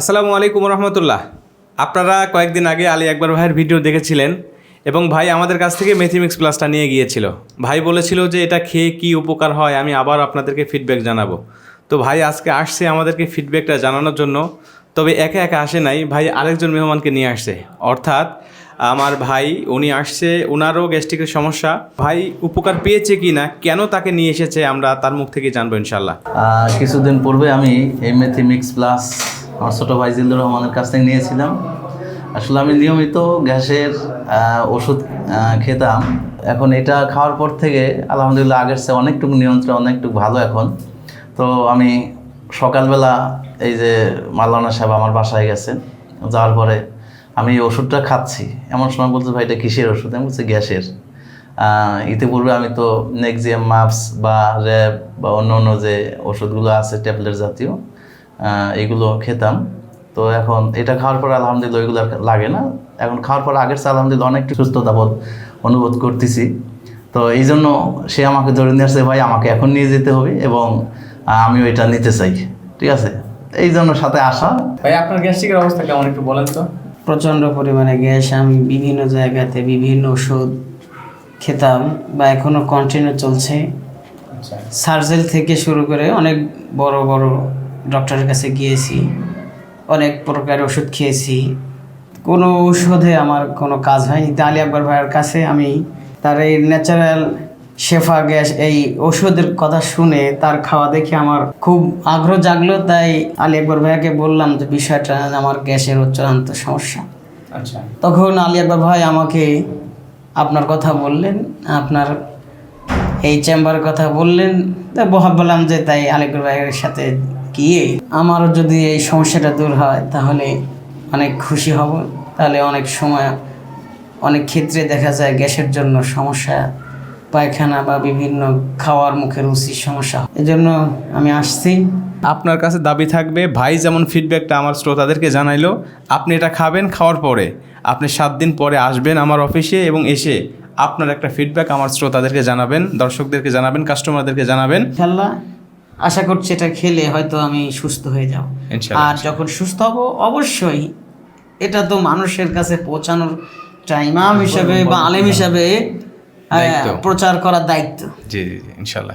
আসসালামু আলাইকুম রহমতুল্লাহ। আপনারা কয়েকদিন আগে আলী একবার ভাইয়ের ভিডিও দেখেছিলেন এবং ভাই আমাদের কাছ থেকে মেথিমিক্স প্লাসটা নিয়ে গিয়েছিল। ভাই বলেছিল যে এটা খেয়ে কি উপকার হয়, আমি আবার আপনাদেরকে ফিডব্যাক জানাব। তো ভাই আজকে আসছে আমাদেরকে ফিডব্যাকটা জানানোর জন্য। তবে একা একা আসে নাই, ভাই আরেকজন মেহমানকে নিয়ে আসছে। অর্থাৎ আমার ভাই, উনি আসছে ওনারও গ্যাস্ট্রিকের সমস্যা। ভাই উপকার পেয়েছে কি না, কেন তাকে নিয়ে এসেছে, আমরা তার মুখ থেকে জানব ইনশাল্লাহ কিছুদিন পূর্বে আমি এই মেথি মিক্স প্লাস আমার ছোটো ভাই জিল্লুর রহমানের কাছ থেকে নিয়েছিলাম। আসলে আমি নিয়মিত গ্যাসের ওষুধ খেতাম। এখন এটা খাওয়ার পর থেকে আলহামদুলিল্লাহ আগের চেয়ে অনেকটুকু নিয়ন্ত্রণ, অনেকটুকু ভালো এখন। তো আমি সকালবেলা এই যে মালানা সাহেব আমার বাসায় গেছেন, যাওয়ার পরে আমি এই ওষুধটা খাচ্ছি। এমন সময় বলছে, ভাই, এটা কিসের ওষুধ? আমি বলছি, গ্যাসের। ইতিপূর্বে আমি তো নেক্সিয়াম মাপস বা র্যাব বা অন্য অন্য যে ওষুধগুলো আছে, ট্যাবলেট জাতীয় এগুলো খেতাম। তো এখন এটা খাওয়ার পর আলহামদুলিল্লাহ ওইগুলো আর লাগে না। এখন খাওয়ার পর আগের চেয়ে আলহামদুলিল্লাহ অনেকটা সুস্থতা বোধ অনুভব করতেছি। তো এই জন্য সে আমাকে ধরে নিয়ে আসছে ভাই আমাকে এখন নিয়ে যেতে হবে এবং আহ, আমি ওইটা নিতে চাই। ঠিক আছে? এই জন্য সাথে আসা। ভাই আপনার গ্যাস্ট্রিকের অবস্থা কেমন একটু বলেন তো? প্রচণ্ড পরিমাণে গ্যাস আমি বিভিন্ন জায়গাতে বিভিন্ন ওষুধ খেতাম বা এখনও কন্টিনিউ চলছে। আচ্ছা। সার্জেল থেকে শুরু করে অনেক বড় বড় ডক্টরের কাছে গিয়েছি অনেক প্রকার ওষুধ খেয়েছি। কোনো ঔষধে আমার কোনো কাজ হয়নি। তা আলী আকবর ভাইয়ের কাছে আমি তার এই ন্যাচারাল শেফা গ্যাস এই ওষুধের কথা শুনে তার খাওয়া দেখে আমার খুব আগ্রহ জাগলো। তাই আলী আকবর ভাইয়াকে বললাম যে বিষয়টা আমার গ্যাসের চূড়ান্ত সমস্যা। আচ্ছা। তখন আলী আকবর ভাই আমাকে আপনার কথা বললেন আপনার এই চেম্বারের কথা বললেন। তা বললাম যে তাই আলী আকবর ভাইয়ের সাথে গিয়ে আমারও যদি এই সমস্যাটা দূর হয় তাহলে অনেক খুশি হব। তাহলে অনেক সময় অনেক ক্ষেত্রে দেখা যায় গ্যাসের জন্য সমস্যা পায়খানা বা বিভিন্ন খাওয়ার মুখে রুচির সমস্যা। এজন্য আমি আসছি। আপনার কাছে দাবি থাকবে ভাই যেমন ফিডব্যাকটা আমার শ্রোতাদেরকে জানাইলো আপনি এটা খাবেন খাওয়ার পরে। আপনি সাত দিন পরে আসবেন আমার অফিসে এবং এসে আপনার একটা ফিডব্যাক আমার শ্রোতাদেরকে জানাবেন দর্শকদেরকে জানাবেন কাস্টমারদেরকে জানাবেন। ইনশাল্লাহ। আশা করছি এটা খেলে হয়তো আমি সুস্থ হয়ে যাব। আর যখন সুস্থ হব অবশ্যই এটা তো মানুষের কাছে পৌঁছানোর টাইমাম হিসাবে বা আলেম হিসাবে প্রচার করার দায়িত্ব। জি জি জি ইনশাল্লাহ